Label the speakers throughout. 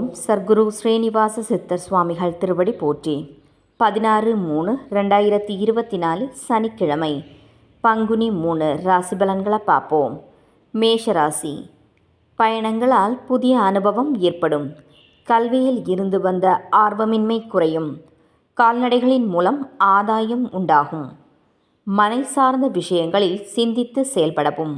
Speaker 1: ஓம் சர்க்குரு ஸ்ரீனிவாச சித்தர் சுவாமிகள் திருவடி போற்றி. பதினாறு மூணு ரெண்டாயிரத்தி இருபத்தி நாலு சனிக்கிழமை. பங்குனி மூணு ராசி பலன்களை பார்ப்போம். மேஷ ராசி பயணங்களால் புதிய அனுபவம் ஏற்படும். கல்வியில் இருந்து வந்த ஆர்வமின்மை குறையும். கால்நடைகளின் மூலம் ஆதாயம் உண்டாகும். மனை சார்ந்த விஷயங்களில் சிந்தித்து செயல்படவும்.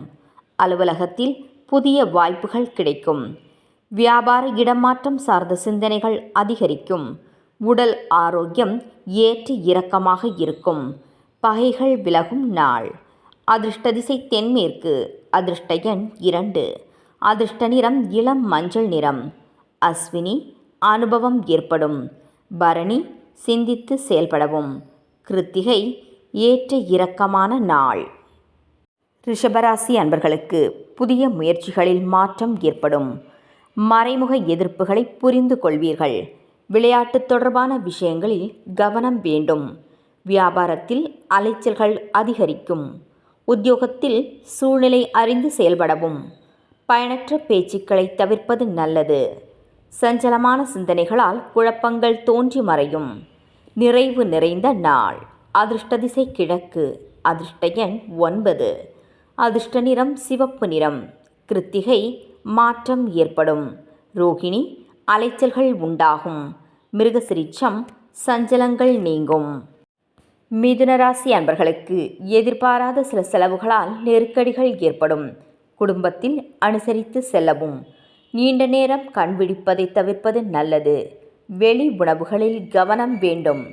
Speaker 1: அலுவலகத்தில் புதிய வாய்ப்புகள் கிடைக்கும். வியாபார இடமாற்றம் சார்ந்த சிந்தனைகள் அதிகரிக்கும். உடல் ஆரோக்கியம் ஏற்று இறக்கமாக இருக்கும். பகைகள் விலகும் நாள். அதிர்ஷ்ட திசை தென்மேற்கு. அதிர்ஷ்ட எண் இரண்டு. அதிர்ஷ்ட நிறம் இளம் மஞ்சள் நிறம். அஸ்வினி அனுபவம் ஏற்படும். பரணி சிந்தித்து செயல்படவும். கிருத்திகை ஏற்ற இறக்கமான நாள். ரிஷபராசி அன்பர்களுக்கு புதிய முயற்சிகளில் மாற்றம் ஏற்படும். மறைமுக எதிர்ப்புகளை புரிந்து கொள்வீர்கள். விளையாட்டு தொடர்பான விஷயங்களில் கவனம் வேண்டும். வியாபாரத்தில் அலைச்சல்கள் அதிகரிக்கும். உத்தியோகத்தில் சூழ்நிலை அறிந்து செயல்படவும். பயனற்ற பேச்சுக்களை தவிர்ப்பது நல்லது. சஞ்சலமான சிந்தனைகளால் குழப்பங்கள் தோன்றி மறையும். நிறைவு நிறைந்த நாள். அதிர்ஷ்ட திசை கிழக்கு. அதிர்ஷ்ட எண் ஒன்பது. அதிர்ஷ்ட நிறம் சிவப்பு நிறம். கிருத்திகை மாற்றம் ஏற்படும். ரோகிணி அலைச்சல்கள் உண்டாகும். மிருகசிரிச்சம் சஞ்சலங்கள் நீங்கும். மிதுனராசி அன்பர்களுக்கு எதிர்பாராத சில செலவுகளால் நெருக்கடிகள் ஏற்படும். குடும்பத்தில் அனுசரித்து செல்லவும். நீண்ட நேரம் கண்விழிப்பதை தவிர்ப்பது நல்லது. வெளி உணவுகளில் கவனம் வேண்டும்.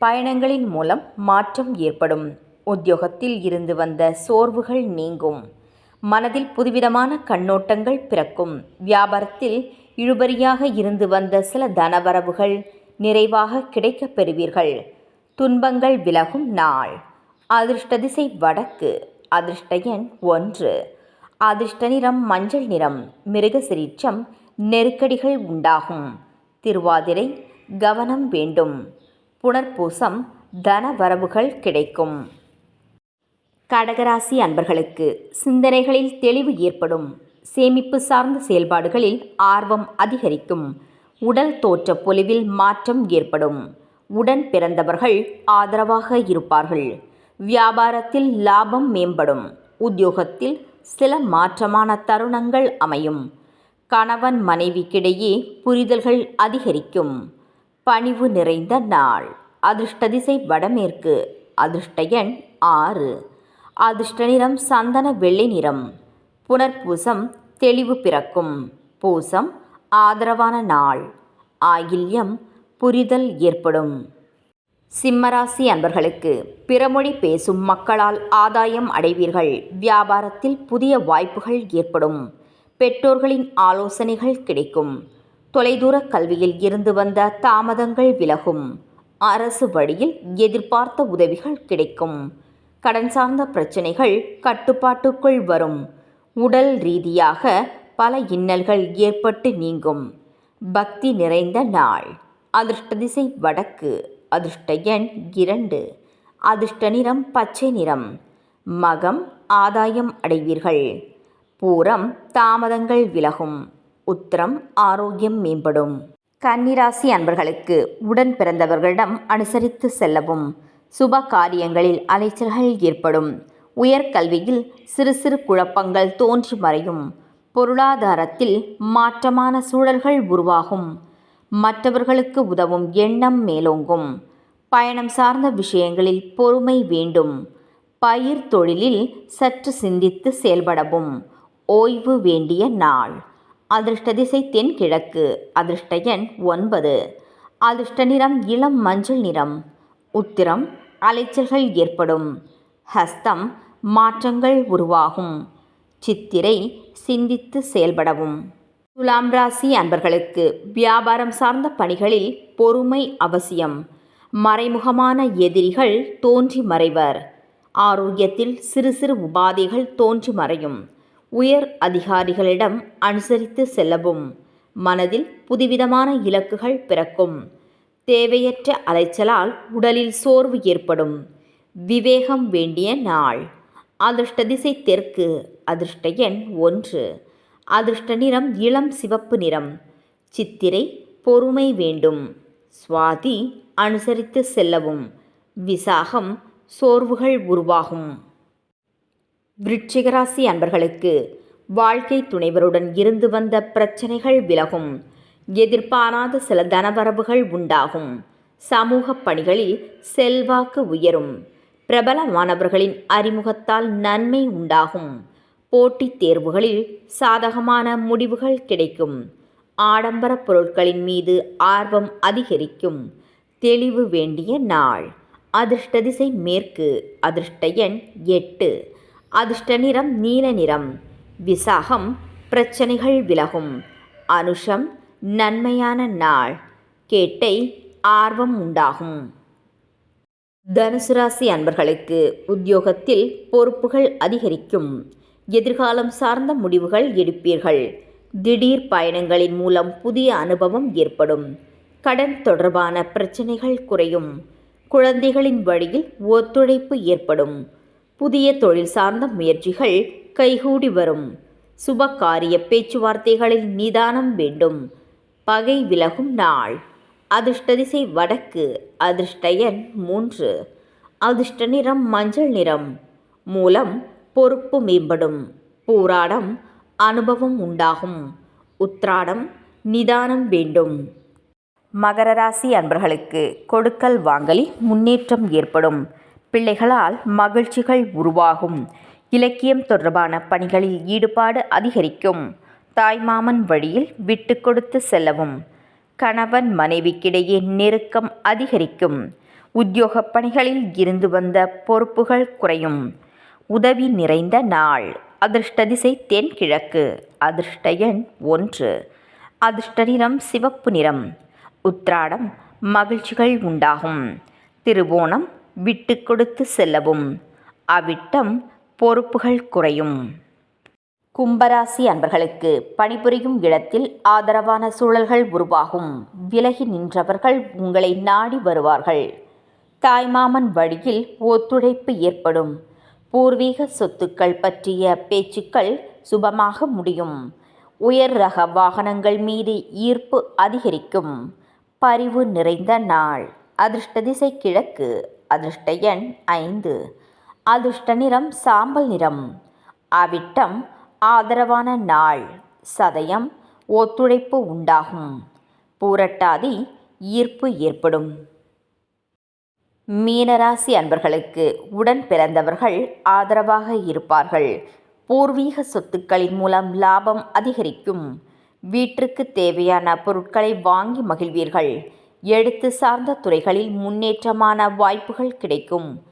Speaker 1: பயணங்களின் மூலம் மாற்றம் ஏற்படும். உத்தியோகத்தில் இருந்து வந்த சோர்வுகள் நீங்கும். மனதில் புதுவிதமான கண்ணோட்டங்கள் பிறக்கும். வியாபாரத்தில் இழுபறியாக இருந்து வந்த சில தனவரவுகள் நிறைவாக கிடைக்கப் பெறுவீர்கள். துன்பங்கள் விலகும் நாள். அதிர்ஷ்ட திசை வடக்கு அதிர்ஷ்ட எண் ஒன்று. அதிர்ஷ்ட நிறம் மஞ்சள் நிறம் மிருகசிரீச்சம் நெருக்கடிகள் உண்டாகும். திருவாதிரை கவனம் வேண்டும். புனர்பூசம் தன வரவுகள் கிடைக்கும். கடகராசி அன்பர்களுக்கு சிந்தனைகளில் தெளிவு ஏற்படும். சேமிப்பு சார்ந்த செயல்பாடுகளில் ஆர்வம் அதிகரிக்கும். உடல் தோற்ற பொலிவில் மாற்றம் ஏற்படும். உடன் பிறந்தவர்கள் ஆதரவாக இருப்பார்கள். வியாபாரத்தில் லாபம் மேம்படும். உத்தியோகத்தில் சில மாற்றமான தருணங்கள் அமையும். கணவன் மனைவிக்கிடையே புரிதல்கள் அதிகரிக்கும். பணிவு நிறைந்த நாள். அதிர்ஷ்ட திசை வடமேற்கு. அதிர்ஷ்ட எண் ஆறு. அதிர்ஷ்ட நிறம் சந்தன வெள்ளை நிறம். புனர்பூசம் தெளிவு பிறக்கும். பூசம் ஆதரவான நாள். ஆயில்யம் புரிதல் ஏற்படும். சிம்மராசி அன்பர்களுக்கு பிறமொழி பேசும் மக்களால் ஆதாயம் அடைவீர்கள். வியாபாரத்தில் புதிய வாய்ப்புகள் ஏற்படும். பெற்றோர்களின் ஆலோசனைகள் கிடைக்கும். தொலைதூர கல்வியில் இருந்து வந்த தாமதங்கள் விலகும். அரசு வழியில் எதிர்பார்த்த உதவிகள் கிடைக்கும். கடன் சார்ந்த பிரச்சனைகள் கட்டுப்பாட்டுக்குள் வரும். உடல் ரீதியாக பல இன்னல்கள் ஏற்பட்டு நீங்கும். பக்தி நிறைந்த நாள். அதிர்ஷ்ட திசை வடக்கு. அதிர்ஷ்ட எண் இரண்டு. அதிர்ஷ்ட நிறம் பச்சை நிறம். மகம் ஆதாயம் அடைவீர்கள். பூரம் தாமதங்கள் விலகும். உத்திரம் ஆரோக்கியம் மேம்படும். கன்னிராசி அன்பர்களுக்கு உடன் பிறந்தவர்களிடம் அனுசரித்து செல்லவும். சுப காரியங்களில் அலைச்சல்கள் ஏற்படும். உயர்கல்வியில் சிறு சிறு குழப்பங்கள் தோன்றி மறையும். பொருளாதாரத்தில் மாற்றமான சூழல்கள் உருவாகும். மற்றவர்களுக்கு உதவும் எண்ணம் மேலோங்கும். பயணம் சார்ந்த விஷயங்களில் பொறுமை வேண்டும். பயிர் தொழிலில் சற்று சிந்தித்து செயல்படவும். ஓய்வு வேண்டிய நாள். அதிர்ஷ்ட திசை தென்கிழக்கு. அதிர்ஷ்ட எண் ஒன்பது. அதிர்ஷ்ட நிறம் இளம் மஞ்சள் நிறம். உத்திரம் அலைச்சல்கள் ஏற்படும். ஹஸ்தம் மாற்றங்கள் உருவாகும். சித்திரை சிந்தித்து செயல்படவும். துலாம் ராசி அன்பர்களுக்கு வியாபாரம் சார்ந்த பணிகளில் பொறுமை அவசியம். மறைமுகமான எதிரிகள் தோன்றி மறைவர். ஆரோக்கியத்தில் சிறு சிறு உபாதைகள் தோன்றி மறையும். உயர் அதிகாரிகளிடம் அனுசரித்து செல்லவும். மனதில் புதுவிதமான இலக்குகள் பிறக்கும். தேவையற்ற அலைச்சலால் உடலில் சோர்வு ஏற்படும். விவேகம் வேண்டிய நாள். அதிர்ஷ்ட திசை தெற்கு அதிர்ஷ்ட எண் ஒன்று. அதிர்ஷ்ட நிறம் இளம் சிவப்பு நிறம். சித்திரை பொறுமை வேண்டும். சுவாதி அனுசரித்து செல்லவும். விசாகம் சோர்வுகள் உருவாகும். விருட்சிகராசி அன்பர்களுக்கு வாழ்க்கை துணைவருடன் இருந்து வந்த பிரச்சனைகள் விலகும். எதிர்பாராத சில தனவரவுகள் உண்டாகும். சமூக பணிகளில் செல்வாக்கு உயரும். பிரபலமானவர்களின் அறிமுகத்தால் நன்மை உண்டாகும். போட்டித் தேர்வுகளில் சாதகமான முடிவுகள் கிடைக்கும். ஆடம்பர பொருட்களின் மீது ஆர்வம் அதிகரிக்கும். தெளிவு வேண்டிய நாள். அதிர்ஷ்ட திசை மேற்கு. அதிர்ஷ்ட எண் எட்டு. அதிர்ஷ்ட நிறம் நீல நிறம். விசாகம் பிரச்சனைகள் விலகும். அனுஷம் நன்மையான நாள். கேட்டை ஆர்வம் உண்டாகும். தனுசு ராசி அன்பர்களுக்கு உத்தியோகத்தில் பொறுப்புகள் அதிகரிக்கும். எதிர்காலம் சார்ந்த முடிவுகள் எடுப்பீர்கள். திடீர் பயணங்களின் மூலம் புதிய அனுபவம் ஏற்படும். கடன் தொடர்பான பிரச்சனைகள் குறையும். குழந்தைகளின் வழியில் ஒத்துழைப்பு ஏற்படும். புதிய தொழில் சார்ந்த முயற்சிகள் கைகூடி வரும். சுப காரிய பேச்சுவார்த்தைகளில் நிதானம் வேண்டும். பகை விலகும் நாள். அதிர்ஷ்ட திசை வடக்கு அதிர்ஷ்ட எண் மூன்று. அதிர்ஷ்ட நிறம் மஞ்சள் நிறம். மூலம் பொறுப்பு மேம்படும். பூராடம் அனுபவம் உண்டாகும். உத்ராடம் நிதானம் வேண்டும். மகர ராசி அன்பர்களுக்கு கொடுக்கல் வாங்கலில் முன்னேற்றம் ஏற்படும். பிள்ளைகளால் மகிழ்ச்சிகள் உருவாகும். இலக்கியம் தொடர்பான பணிகளில் ஈடுபாடு அதிகரிக்கும். தாய்மாமன் வழியில் விட்டு கொடுத்து செல்லவும். கணவன் மனைவிக்கிடையே நெருக்கம் அதிகரிக்கும். உத்தியோக பணிகளில் இருந்து வந்த பொறுப்புகள் குறையும். உதவி நிறைந்த நாள். அதிர்ஷ்ட திசை தென்கிழக்கு. அதிர்ஷ்ட எண் ஒன்று. அதிர்ஷ்ட நிறம் சிவப்பு நிறம். உத்ராடம் மகிழ்ச்சிகள் உண்டாகும். திருவோணம் விட்டு கொடுத்து செல்லவும். அவிட்டம் பொறுப்புகள் குறையும். கும்பராசி அன்பர்களுக்கு பணிபுரியும் இடத்தில் ஆதரவான சூழல்கள் உருவாகும். விலகி நின்றவர்கள் உங்களை நாடி வருவார்கள். தாய்மாமன் வழியில் ஒத்துழைப்பு ஏற்படும். பூர்வீக சொத்துக்கள் பற்றிய பேச்சுக்கள் சுபமாக முடியும். உயர் ரக வாகனங்கள் மீது ஈர்ப்பு அதிகரிக்கும். பரிவு நிறைந்த நாள். அதிர்ஷ்ட திசை கிழக்கு. அதிர்ஷ்ட எண் ஐந்து. அதிர்ஷ்ட நிறம் சாம்பல் நிறம். அவிட்டம் ஆதரவான நாள் சதயம் ஒத்துழைப்பு உண்டாகும். பூரட்டாதி ஈர்ப்பு ஏற்படும். மீனராசி அன்பர்களுக்கு உடன் பிறந்தவர்கள் ஆதரவாக இருப்பார்கள். பூர்வீக சொத்துக்களின் மூலம் லாபம் அதிகரிக்கும். வீட்டிற்கு தேவையான பொருட்களை வாங்கி மகிழ்வீர்கள். எழுத்து சார்ந்த துறைகளில் முன்னேற்றமான வாய்ப்புகள் கிடைக்கும்.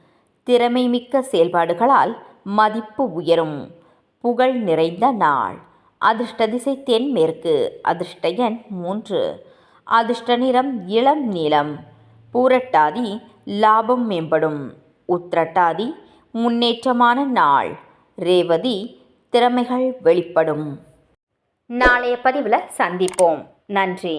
Speaker 1: திறமை மிக்க செயல்பாடுகளால் மதிப்பு உயரும். புகழ் நிறைந்த நாள். அதிர்ஷ்ட திசை தென்மேற்கு அதிர்ஷ்ட எண் மூன்று. அதிர்ஷ்ட நிறம் இளம் நீளம் பூரட்டாதி லாபம் மேம்படும். உத்திரட்டாதி முன்னேற்றமான நாள் ரேவதி திறமைகள் வெளிப்படும். நாளைய பதிவில் சந்திப்போம். நன்றி.